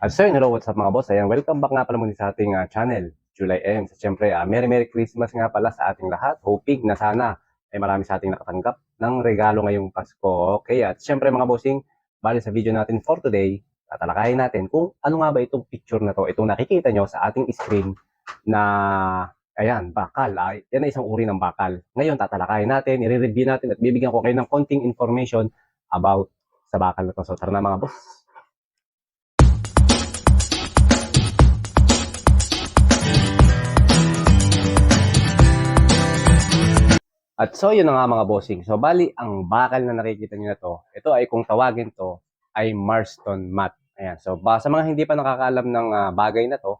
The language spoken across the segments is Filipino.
At yun, hello, what's up mga boss? Ayan, welcome back nga pala muli sa ating ah, channel, July M. So, syempre, ah, Merry Merry Christmas nga pala sa ating lahat. Hoping na sana ay marami sa ating nakatanggap ng regalo ngayong Pasko. Okay, at syempre mga bossing, bali sa video natin for today, tatalakayin natin kung ano nga ba itong picture na to, itong nakikita nyo sa ating screen na, ayan, bakal. Ah, yan ay isang uri ng bakal. Ngayon, tatalakayin natin, i-review natin at bibigyan ko kayo ng konting information about sa bakal na to. So, tara na mga boss. At so yun na nga mga bossing. So bali ang bakal na nakikita niyo na to, ito ay kung tawagin to ay Marston mat. Ayan. So ba, sa mga hindi pa nakakaalam ng ah, bagay na to,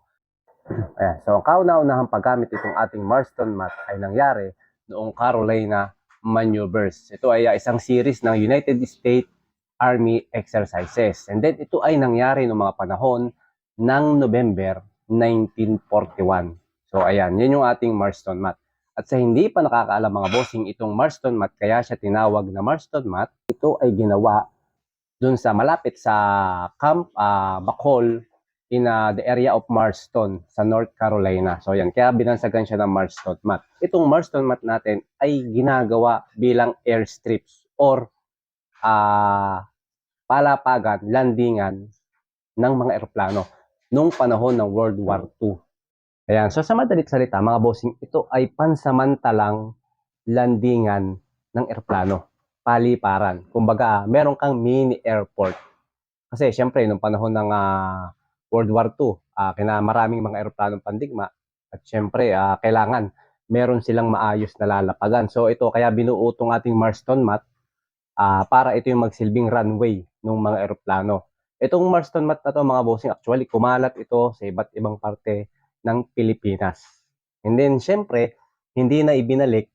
ayan. So ang kauna-unahang paggamit itong ating Marston mat ay nangyari noong Carolina Maneuvers. Ito ay ah, isang series ng United States Army exercises. And then ito ay nangyari noong mga panahon ng November 1941. So ayan, yun yung ating Marston mat. At sa hindi pa nakakaalam mga bossing, itong Marston mat, kaya siya tinawag na Marston mat, ito ay ginawa dun sa malapit sa Camp ah, Bacol in ah, the area of Marston sa North Carolina. So yan, kaya binansagan siya ng Marston mat. Itong Marston mat natin ay ginagawa bilang airstrips or ah palapagan, landingan ng mga eroplano nung panahon ng World War II. Ayan, so sa madalit salita, mga bossing, ito ay pansamantalang landingan ng eroplano. Paliparan. Kumbaga, meron kang mini airport. Kasi syempre, nung panahon ng ah, World War II, ah, kina maraming mga eroplanong pandigma, at syempre, ah, kailangan meron silang maayos na lalapagan. So ito, kaya binuo itong ating Marston mat ah, para ito yung magsilbing runway ng mga eroplano. Itong Marston mat na to mga bossing, actually kumalat ito sa iba't ibang parte ng Pilipinas. And then, syempre, hindi na ibinalik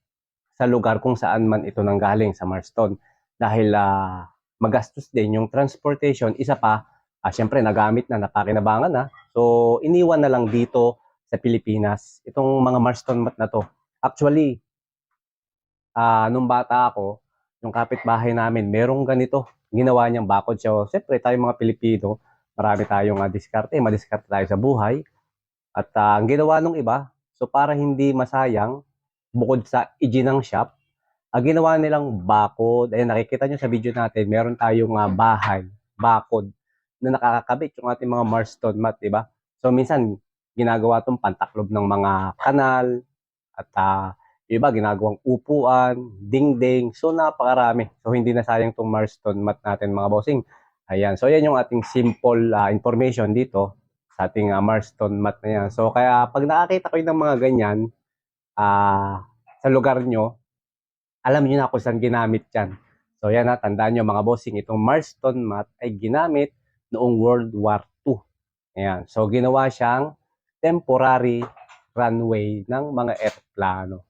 sa lugar kung saan man ito nanggaling sa Marston. Dahil ah, magastos din yung transportation. Isa pa, ah, syempre, nagamit na, napakinabangan na. So, iniwan na lang dito sa Pilipinas. Itong mga Marston mat na to. Actually, ah, nung bata ako, yung kapitbahay namin, merong ganito. Ginawa niyang bakod siya. Siyempre, tayo mga Pilipino, marami tayong uh, diskarte, madiskarte tayo sa buhay. At ah, ang ginawa nung iba, so para hindi masayang, bukod sa ijinang shop, ang ginawa nilang bakod, ayun nakikita nyo sa video natin, meron tayong ah, bahay, bakod, na nakakakabit yung ating mga Marston mat, di ba? So minsan, ginagawa itong pantaklob ng mga kanal, at yung iba ginagawang upuan, dingding, so napakarami. So hindi na sayang itong Marston mat natin mga bossing. Ayan, so yan yung ating simple ah, information dito sa ating uh, Marston mat na yan. So kaya pag nakakita kayo ng mga ganyan ah sa lugar nyo, alam niyo na kung saan ginamit yan. So yan na, tandaan nyo mga bossing, itong Marston mat ay ginamit noong World War II. Ayan. So ginawa siyang temporary runway ng mga eroplano.